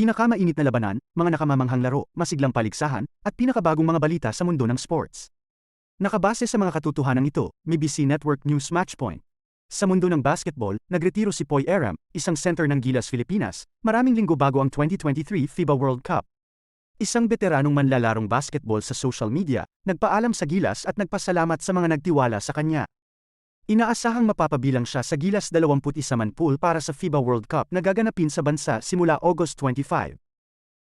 Pinakamainit na labanan, mga nakamamanghang laro, masiglang paligsahan, at pinakabagong mga balita sa mundo ng sports. Nakabase sa mga katotohanan ito, may BC Network News Matchpoint. Sa mundo ng basketball, nagretiro si Poy Aram, isang center ng Gilas, Pilipinas, maraming linggo bago ang 2023 FIBA World Cup. Isang veteranong manlalarong basketball sa social media, nagpaalam sa Gilas at nagpasalamat sa mga nagtiwala sa kanya. Inaasahang mapapabilang siya sa Gilas 21 man pool para sa FIBA World Cup na gaganapin sa bansa simula August 25.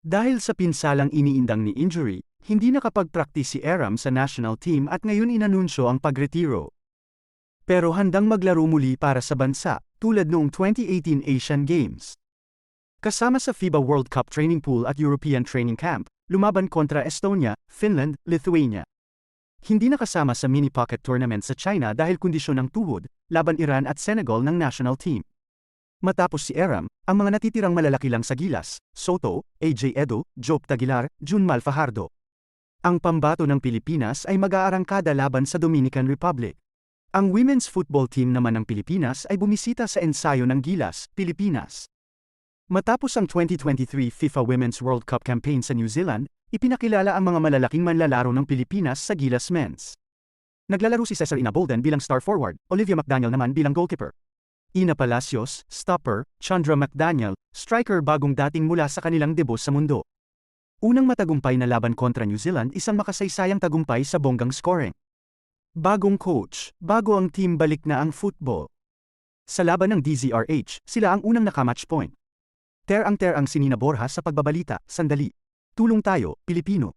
Dahil sa pinsalang iniindang ni injury, hindi nakapag-practice si Aram sa national team at ngayon inanunsyo ang pagretiro. Pero handang maglaro muli para sa bansa, tulad noong 2018 Asian Games. Kasama sa FIBA World Cup training pool at European training camp, lumaban kontra Estonia, Finland, Lithuania. Hindi nakasama sa mini pocket tournament sa China dahil kondisyon ng tuhod, laban Iran at Senegal ng national team. Matapos si Aram, ang mga natitirang malalaki lang sa Gilas, Soto, AJ Edo, Job Tagilar, Junmal Fajardo. Ang pambato ng Pilipinas ay mag-aarangkada laban sa Dominican Republic. Ang women's football team naman ng Pilipinas ay bumisita sa ensayo ng Gilas, Pilipinas. Matapos ang 2023 FIFA Women's World Cup campaign sa New Zealand, ipinakilala ang mga malalaking manlalaro ng Pilipinas sa Gilas Men's. Naglalaro si Cesar Inabolden bilang star forward, Olivia McDaniel naman bilang goalkeeper. Ina Palacios, stopper, Chandra McDaniel, striker bagong dating mula sa kanilang debut sa mundo. Unang matagumpay na laban kontra New Zealand isang makasaysayang tagumpay sa bonggang scoring. Bagong coach, bago ang team balik na ang football. Sa laban ng DZRH, sila ang unang nakamatch point. Ter ang ter ang sinina Borja sa pagbabalita, sandali. Tulong tayo, Pilipino.